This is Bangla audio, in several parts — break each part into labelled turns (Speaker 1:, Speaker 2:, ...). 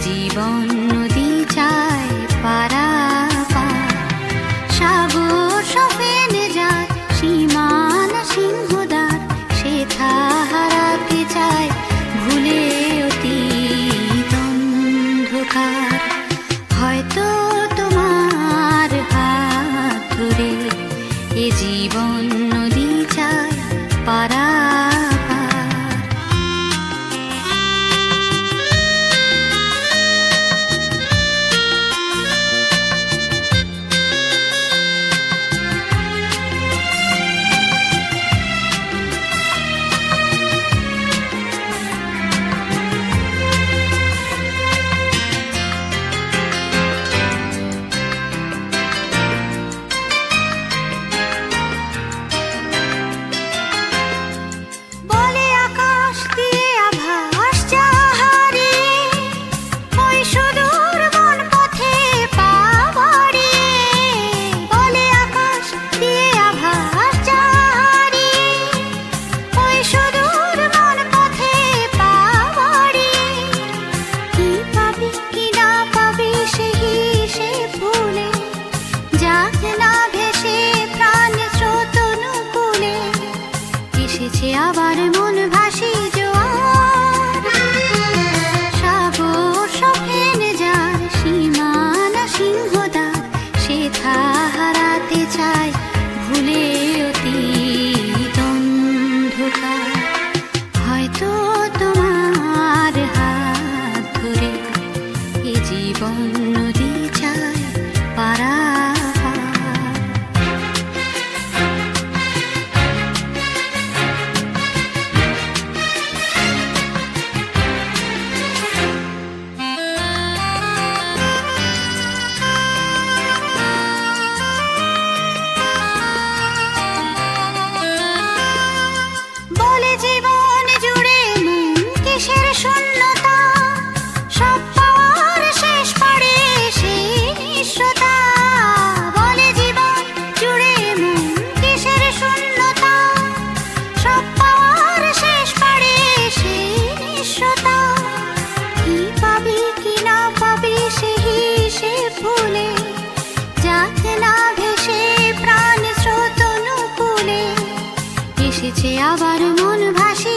Speaker 1: জীবন নদী চায় পারা যায় সে চায় ভুলে হয়তো তোমার এ জীবন নদী চায় পারা আবার এসেছে আবার মন ভাসি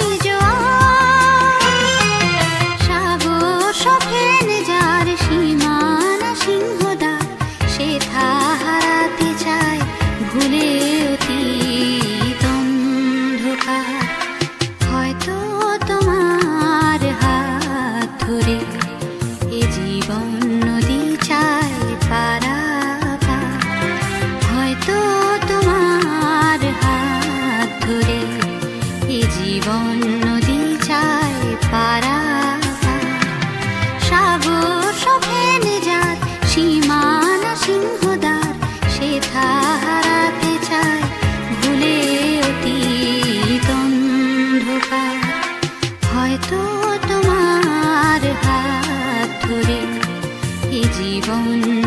Speaker 1: এ